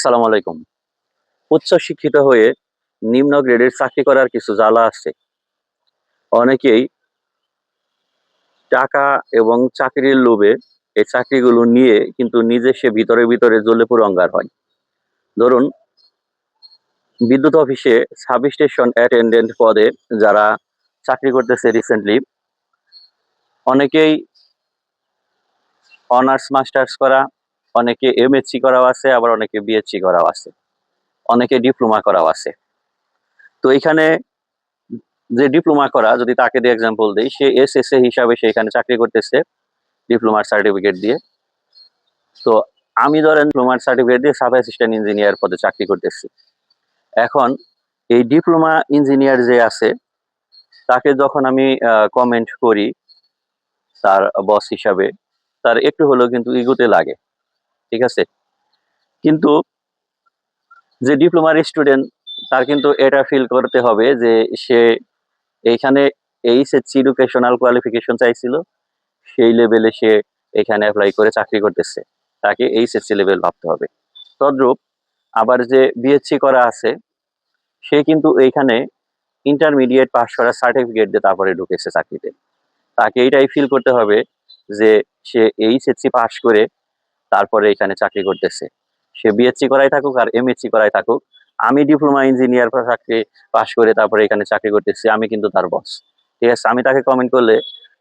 আসসালামু আলাইকুম। উচ্চ শিক্ষিত হয়ে নিম্ন গ্রেডের চাকরি করার কিছু জ্বালা আছে। অনেকেই টাকা এবং চাকরির লোভে এই চাকরিগুলো নিয়ে কিন্তু নিজে সে ভিতরে ভিতরে জ্বলে পুরো অঙ্গার হয়। ধরুন, বিদ্যুৎ অফিসে সাব স্টেশন অ্যাটেন্ডেন্ট পদে যারা চাকরি করতেছে রিসেন্টলি অনেকেই অনার্স, মাস্টার্স করা অনেকে এমএসসি করাও আছে, আবার অনেকে বিএসসি করাও আছে। অনেকে ডিপ্লোমা করাও আছে। তো এখানে যে ডিপ্লোমা করা, যদি তাকে দিয়ে এক্সাম্পল দিই, সে এস এস এ হিসাবে সে এখানে চাকরি করতেছে ডিপ্লোমার সার্টিফিকেট দিয়ে। তো আমি ধরেন ডিপ্লোমার সার্টিফিকেট দিয়ে সাব অ্যাসিস্ট্যান্ট ইঞ্জিনিয়ার পদে চাকরি করতেছি। এখন এই ডিপ্লোমা ইঞ্জিনিয়ার যে আছে, তাকে যখন আমি কমেন্ট করি, তার বস হিসাবে, তার একটু হলেও কিন্তু ইগোতে লাগে। ঠিক আছে? কিন্তু যে ডিপ্লোমার স্টুডেন্ট তার কিন্তু এটা ফিল করতে হবে যে সে এইখানে এইচএসসি এডুকেশনাল কোয়ালিফিকেশন চাইছিল, সেই লেভেলে সে এখানে অ্যাপ্লাই করে চাকরি করতেছে। তাকে এইচএসসি লেভেল ভাবতে হবে। তদ্রূপ আবার যে বিএসসি করা আছে, সে কিন্তু এইখানে ইন্টারমিডিয়েট পাস করার সার্টিফিকেট দিয়ে তারপরে ঢুকেছে চাকরিতে। তাকে এইটাই ফিল করতে হবে যে সে এইচএসসি পাস করে তারপরে এখানে চাকরি করতেছে। সে বিএসসি করাই থাকুক আর এমএসসি করাই থাকুক। আমি ডিপ্লোমা ইঞ্জিনিয়ার চাকরি পাশ করে তারপরে এখানে চাকরি করতেছি, আমি কিন্তু তার বস ঠিক আছে, আমি তাকে কমেন্ট করলে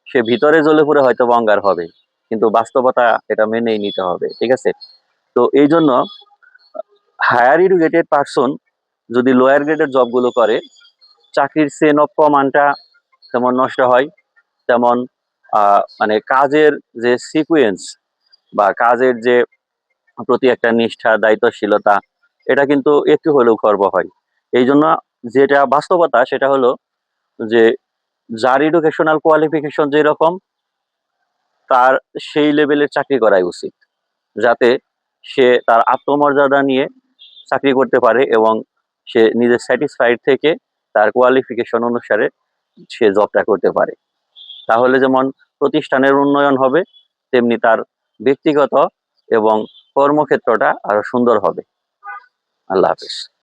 সে ভিতরে জ্বলে পড়ে হয়তো বঙ্গার হবে, কিন্তু বাস্তবতা এটা মেনেই নিতে হবে, ঠিক আছে? তো এই জন্য হায়ার এডুকেটেড পার্সন যদি লোয়ার গ্রেডের জবগুলো করে, চাকরির সে নপ্য মানটা তেমন নষ্ট হয়, তেমন মানে কাজের যে সিকুয়েন্স বা কাজের যে প্রতি একটা নিষ্ঠা, দায়িত্বশীলতা, এটা কিন্তু একটু হলেও গর্ব হয়। এই জন্য যেটা বাস্তবতা, সেটা হলো যে যার এডুকেশনাল কোয়ালিফিকেশন যেরকম, তার সেই লেভেলের চাকরি করাই উচিত। যাতে সে তার আত্মমর্যাদা নিয়ে চাকরি করতে পারে এবং সে নিজের স্যাটিসফাইড থেকে তার কোয়ালিফিকেশন অনুসারে সে জবটা করতে পারে। তাহলে যেমন প্রতিষ্ঠানের উন্নয়ন হবে, তেমনি তার ব্যক্তিগত এবং কর্মক্ষেত্রটা আরও সুন্দর হবে। আল্লাহ হাফিজ।